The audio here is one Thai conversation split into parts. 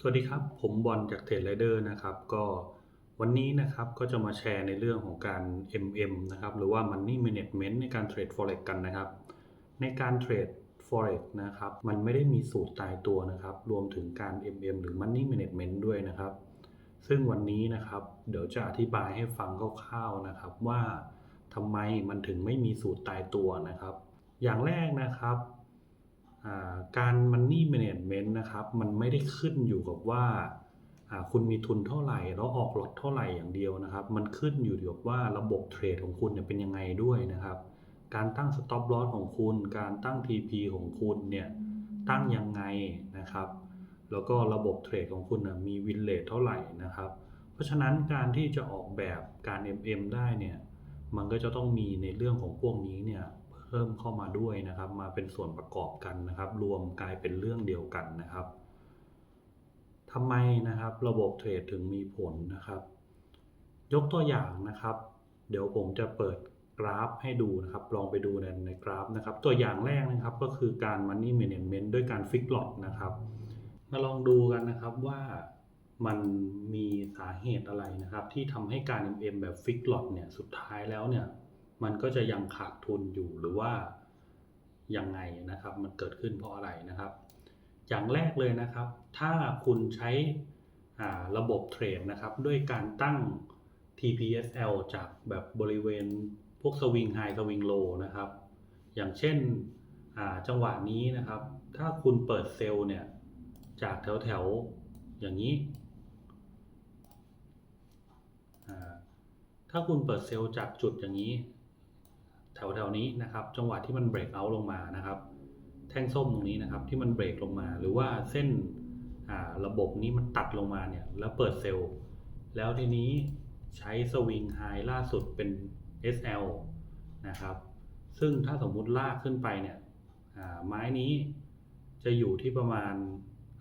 สวัสดีครับ ผมบอลจากเทรดไรเดอร์นะครับ ก็วันนี้นะครับก็จะมาแชร์ในเรื่องของการ MM นะครับ หรือว่า Money Management ในการเทรด Forex กันนะครับ ในการเทรด Forex นะครับ มันไม่ได้มีสูตรตายตัวนะครับ รวมถึงการ MM หรือ Money Management ด้วยนะครับ ซึ่งวันนี้นะครับ เดี๋ยวจะอธิบายให้ฟังคร่าวๆนะครับ ว่าทำไมมันถึงไม่มีสูตรตายตัวนะครับ อย่างแรกนะครับ การ Money Management นะครับ มันไม่ได้ขึ้นอยู่กับว่าคุณมีทุนเท่าไหร่ แล้วออกลอตเท่าไหร่อย่างเดียวนะครับ มันขึ้นอยู่กับว่าระบบเทรดของคุณเนี่ยเป็นยังไงด้วยนะครับ การตั้ง Stop Loss ของคุณ การตั้ง TP ของคุณเนี่ยตั้งยังไงนะครับ แล้วก็ระบบเทรดของคุณนะมีวินเลทเท่าไหร่นะครับ เพราะฉะนั้นการที่จะออกแบบการ MM ได้เนี่ยมันก็จะต้องมีในเรื่องของพวกนี้เนี่ย เพิ่มเข้ามาด้วยนะครับ มาเป็นส่วนประกอบกันนะครับ รวมกลายเป็นเรื่องเดียวกันนะครับทำไมนะครับ ระบบเทรดถึงมีผลนะครับ ยกตัวอย่างนะครับ เดี๋ยวผมจะเปิดกราฟให้ดูนะครับ ลองไปดูในในกราฟนะครับ ตัวอย่างแรกนะครับก็คือการ Money Management ด้วยการฟิก Lot นะครับ มาลองดูกันนะครับว่ามันมีสาเหตุอะไรนะครับ ที่ทำให้การ MM แบบฟิก Lot เนี่ยสุดท้ายแล้วเนี่ย มันก็จะยังขาดทุนอยู่หรือว่ายังไงนะครับ มันเกิดขึ้นเพราะอะไรนะครับ อย่างแรกเลยนะครับ ถ้าคุณใช้ระบบเทรดนะครับ ด้วยการตั้ง TPSL จากแบบบริเวณพวกสวิงไฮสวิงโลนะครับ อย่างเช่นจังหวะนี้นะครับ ถ้าคุณเปิดเซลล์เนี่ย จากแถวแถวๆอย่างนี้ ถ้าคุณเปิดเซลล์จากจุดอย่างนี้ แถวแถวๆนี้นะครับ จังหวะที่มันเบรกเอาลงมานะครับ แท่งส้มตรงนี้นะครับ ที่มันเบรกลงมา หรือว่าเส้นระบบนี้มันตัดลงมาเนี่ย แล้วเปิดเซลล์ แล้วทีนี้ใช้สวิงไฮล่าสุดเป็น SL นะครับ ซึ่งถ้าสมมุติลากขึ้นไปเนี่ยไม้นี้จะอยู่ที่ประมาณ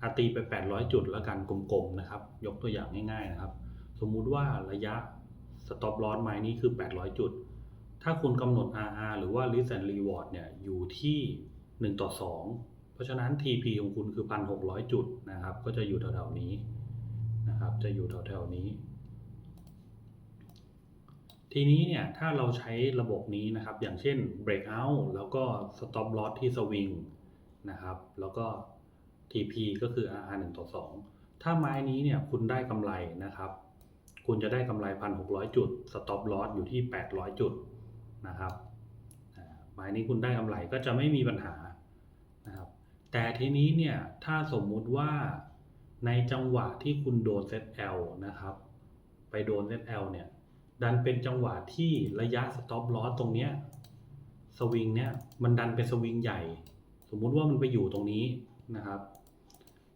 อาตีไป 800 จุดแล้วกันกลมๆนะครับ ยกตัวอย่างง่ายๆนะครับ สมมุติว่าระยะ stop loss ไม้นี้คือ 800 จุด ถ้าคุณกำหนด RR หรือว่า risk and reward เนี่ยอยู่ที่ 1 ต่อ 2 เพราะฉะนั้น TP ของคุณคือ 1,600 จุดนะครับ ก็จะอยู่แถวๆนี้นะครับ จะอยู่แถวๆนี้ ทีนี้เนี่ย ถ้าเราใช้ระบบนี้นะครับ อย่างเช่น breakout แล้วก็ stop loss ที่สวิงนะครับ แล้วก็ TP ก็คือ RR 1 ต่อ 2 ถ้าไม้นี้เนี่ยคุณได้กำไรนะครับ คุณจะได้กำไร 1,600 จุด stop loss อยู่ที่ 800 จุด นะครับอ่าไม้นี้คุณได้กำไรก็จะไม่มีปัญหานะครับ แต่ทีนี้เนี่ยถ้าสมมุติว่าในจังหวะที่คุณโดน ZL นะครับ ไปโดน ZL เนี่ย ดันเป็นจังหวะที่ระยะ stop loss ตรงเนี้ยสวิงเนี่ยมันดันเป็นสวิงใหญ่ สมมุติว่ามันไปอยู่ตรงนี้นะครับ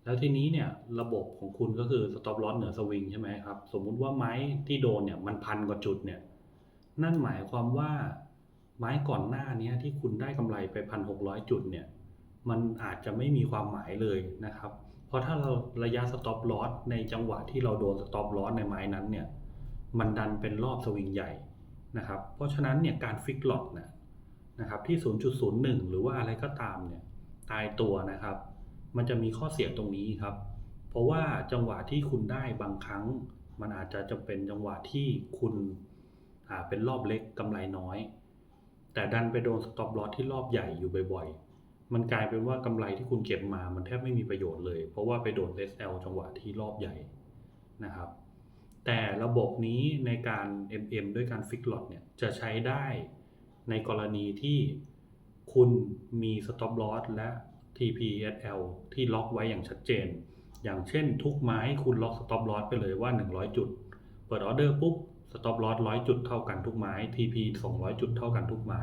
แล้วทีนี้เนี่ยระบบของคุณก็คือ stop loss เหนือสวิงใช่ไหมครับ สมมุติว่าไม้ที่โดนเนี่ยมันพันกว่าจุดเนี่ย นั่นหมายความว่าไม้ก่อนหน้านี้ที่คุณได้กำไรไปพันหกร้อยจุดเนี่ย มันอาจจะไม่มีความหมายเลยนะครับ เพราะถ้าเราระยะ stop loss ในจังหวะที่เราโดน stop loss ในไม้นั้นเนี่ย มันดันเป็นรอบสวิงใหญ่นะครับ เพราะฉะนั้นเนี่ยการฟิกล็อตนะนะครับที่ 0.01 หรือว่าอะไรก็ตามเนี่ยตายตัวนะครับ มันจะมีข้อเสียตรงนี้ครับ เพราะว่าจังหวะที่คุณได้บางครั้ง มันอาจจะจะเป็นจังหวะที่คุณ เป็นรอบเล็กกำไรน้อย แต่ดันไปโดนสต็อปลอสที่รอบใหญ่อยู่บ่อยๆ มันกลายเป็นว่ากำไรที่คุณเก็บมามันแทบไม่มีประโยชน์เลย เพราะว่าไปโดน SL จังหวะที่รอบใหญ่นะครับ แต่ระบบนี้ในการ MM ด้วยการฟิกลอตเนี่ยจะใช้ได้ในกรณีที่คุณมี stop loss และ TPSL ที่ล็อกไว้อย่างชัดเจน อย่างเช่นทุกไม้คุณล็อก stop loss ไปเลยว่า 100 จุด เปิดออเดอร์ปุ๊บ stop loss 100จุดเท่ากันทุกไม้ TP 200 จุดเท่ากันทุกไม้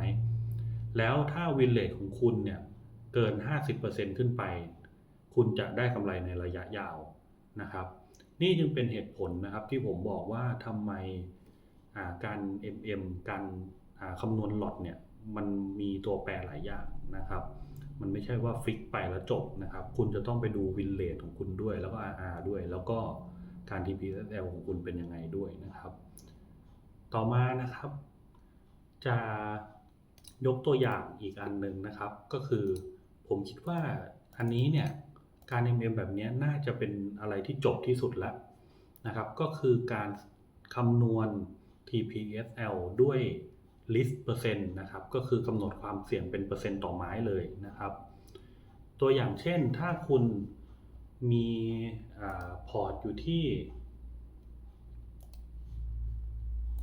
แล้วถ้าวินเลทของคุณเนี่ย เกิน 50%ขึ้นไป คุณจะได้กำไรในระยะยาวนะครับ นี่จึงเป็นเหตุผลนะครับที่ผมบอกว่าทำไมาการ MM การอ่าคำนวณหลอดเนี่ย มันมีตัวแปรหลายอย่างนะครับ มันไม่ใช่ว่าฟิกไปแล้วจบนะครับ คุณจะต้องไปดูวินเลทของคุณด้วย แล้วก็ RR ด้วย แล้วก็การ TPSL ของคุณเป็นยังไงด้วยนะครับ ต่อมานะครับ จะยกตัวอย่างอีกอันหนึ่งนะครับ ก็คือผมคิดว่าอันนี้เนี่ยการ MM แบบนี้น่าจะเป็นอะไรที่จบที่สุดแล้วนะครับ ก็คือการคำนวณ TPSL ด้วย list เปอร์เซ็นต์นะครับ ก็คือกำหนดความเสี่ยงเป็นเปอร์เซ็นต์ต่อไม้เลยนะครับ ตัวอย่างเช่นถ้าคุณมีอพอร์ตอยู่ที่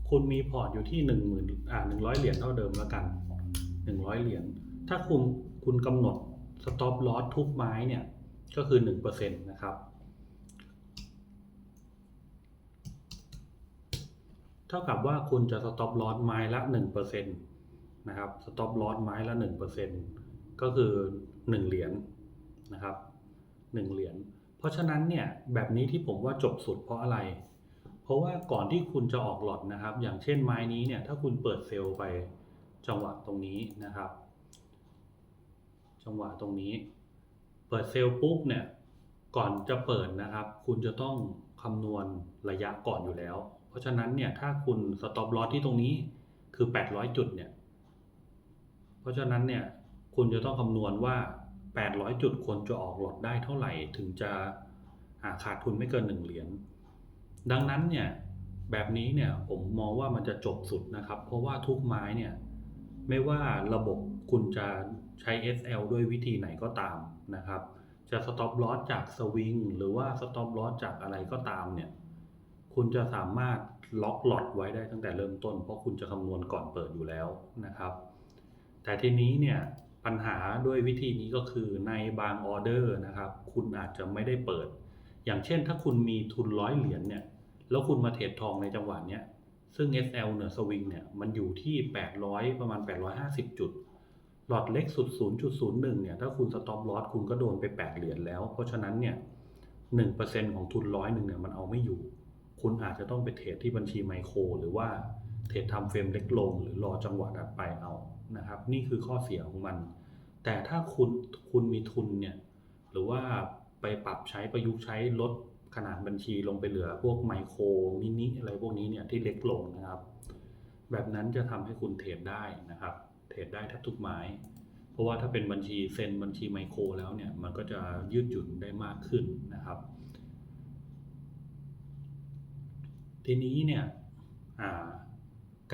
คุณมีพอร์ตอยู่ที่หนึ่งหมื่นอ่าหนึ่งร้อยเหรียญเท่าเดิมแล้วกันหนึ่งร้อยเหรียญถ้าคุณคุณกำหนด stop loss ทุกไม้เนี่ย ก็คือหนึ่งเปอร์เซ็นต์นะครับ เท่ากับว่าคุณจะ stop loss ไม้ละหนึ่งเปอร์เซ็นต์นะครับ stop loss ไม้ละหนึ่งเปอร์เซ็นต์ก็คือหนึ่งเหรียญนะครับหนึ่งเหรียญเพราะฉะนั้นเนี่ยแบบนี้ที่ผมว่าจบสุดเพราะอะไร เพราะว่าก่อนที่คุณจะออกหลอดนะครับ อย่างเช่นไม้นี้เนี่ย ถ้าคุณเปิดเซลล์ไปจังหวะตรงนี้นะครับ จังหวะตรงนี้ เปิดเซลล์ปุ๊บเนี่ย ก่อนจะเปิดนะครับ คุณจะต้องคำนวณระยะก่อนอยู่แล้ว เพราะฉะนั้นเนี่ย ถ้าคุณสต็อปลอสที่ตรงนี้คือ 800 จุดเนี่ย เพราะฉะนั้นเนี่ย คุณจะต้องคำนวณว่า 800 จุดควรจะออกหลอดได้เท่าไหร่ ถึงจะาขาดทุนไม่เกิน 1 เหรียญ ดังนั้นเนี่ยแบบนี้เนี่ยผมมองว่ามันจะจบสุดนะครับ เพราะว่าทุกไม้เนี่ยไม่ว่าระบบคุณจะใช้ SL ด้วยวิธีไหนก็ตามนะครับ จะ stop loss จากสวิงหรือว่า stop loss จากอะไรก็ตามเนี่ยคุณจะสามารถล็อกหลอดไว้ได้ตั้งแต่เริ่มต้น เพราะคุณจะคำนวณก่อนเปิดอยู่แล้วนะครับ แต่ทีนี้เนี่ยปัญหาด้วยวิธีนี้ก็คือในบางออเดอร์นะครับ คุณอาจจะไม่ได้เปิด อย่างเช่นถ้าคุณมีทุนร้อยเหรียญเนี่ย แล้วคุณมาเทรดทองในจังหวะเนี้ยซึ่ง SL เหนือสวิงเนี่ยมันอยู่ที่ 800 ประมาณ 850 จุด หลอดเล็กสุด 0.01 เนี่ย ถ้าคุณสต็อปลอสคุณก็โดนไป 8 เหรียญแล้ว เพราะฉะนั้นเนี่ย 1%ของทุนร้อยหนึ่งเนี่ยมันเอาไม่อยู่ คุณอาจจะต้องไปเทรดที่บัญชีไมโคร หรือว่าเทรดทำเฟรมเล็กลง หรือรอจังหวะถัดไปเอา นะครับ นี่คือข้อเสียของมัน แต่ถ้าคุณ คุณมีทุนเนี่ย หรือว่าไปปรับใช้ประยุกต์ใช้ลด ขนาดบัญชีลงไปเหลือพวกไมโครมินิอะไรพวกนี้เนี่ยที่เล็กลงนะครับ แบบนั้นจะทำให้คุณเทรดได้นะครับ เทรดได้แทบทุกไม้ เพราะว่าถ้าเป็นบัญชีเซ็นบัญชีไมโครแล้วเนี่ยมันก็จะยืดหยุ่นได้มากขึ้นนะครับ ทีนี้เนี่ยอ่า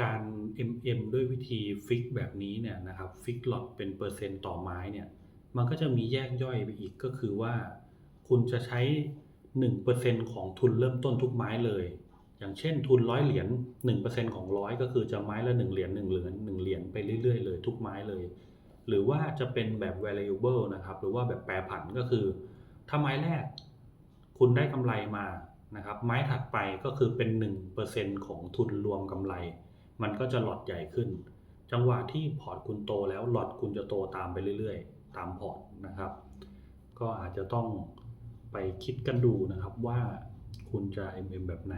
การ MM ด้วยวิธีฟิกแบบนี้เนี่ยนะครับฟิกหลอตเป็นเปอร์เซ็นต์ต่อไม้เนี่ยมันก็จะมีแยกย่อยไปอีกก็คือว่า คุณจะใช้ 1%ของทุนเริ่มต้นทุกไม้เลย อย่างเช่นทุนร้อยเหรียญ1%ของร้อยก็คือจะไม้ละ1เหรียญ1เหรียญ1เหรียญไปเรื่อยๆเลยทุกไม้เลย หรือว่าจะเป็นแบบ variable นะครับ หรือว่าแบบแปรผันก็คือถ้าไม้แรก คุณได้กำไรมานะครับ ไม้ถัดไปก็คือเป็น 1%ของทุนรวมกำไร มันก็จะหลอดใหญ่ขึ้น จังหวะที่พอร์ตคุณโตแล้วหลอดคุณจะโตตามไปเรื่อยๆ ตามพอร์ตนะครับ ก็อาจจะต้อง ไปคิดกันดูนะครับว่าคุณจะ MM แบบไหน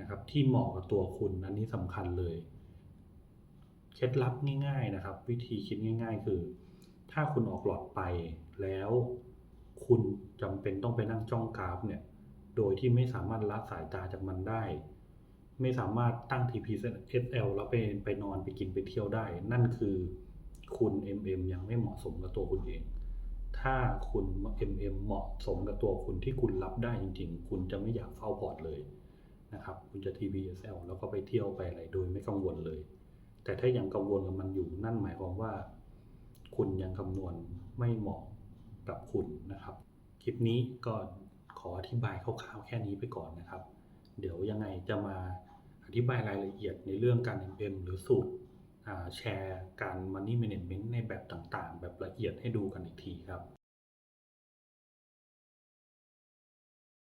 นะครับที่เหมาะกับตัวคุณอันนี้สำคัญเลย เคล็ดลับง่าย ๆนะครับ วิธีคิดง่าย ๆ คือ ถ้าคุณออกหลอดไปแล้วคุณจำเป็นต้องไปนั่งจ้องกราฟเนี่ยโดยที่ไม่สามารถละสายตาจากมันได้ ไม่สามารถตั้ง TP SL แล้วไปไปนอนไปกินไปเที่ยวได้ นั่นคือคุณ MM ยังไม่เหมาะสมกับตัวคุณเอง ถ้าคุณ MM เหมาะสมกับตัวคุณที่คุณรับได้จริง ๆ คุณจะไม่อยากเฝ้าพอร์ตเลยนะครับ คุณจะ TPSL แล้วก็ไปเที่ยวไปอะไรโดยไม่กังวลเลย แต่ถ้ายังกังวลกับมันอยู่นั่นหมายความว่า คุณยังคำนวณไม่เหมาะกับคุณนะครับ คลิปนี้ก็ขออธิบายคร่าวๆแค่นี้ไปก่อนนะครับ เดี๋ยวยังไงจะมาอธิบายรายละเอียดในเรื่องการ MM หรือสูตร แชร์การ Money Management ในแบบต่างๆ แบบละเอียดให้ดูกันอีกทีครับ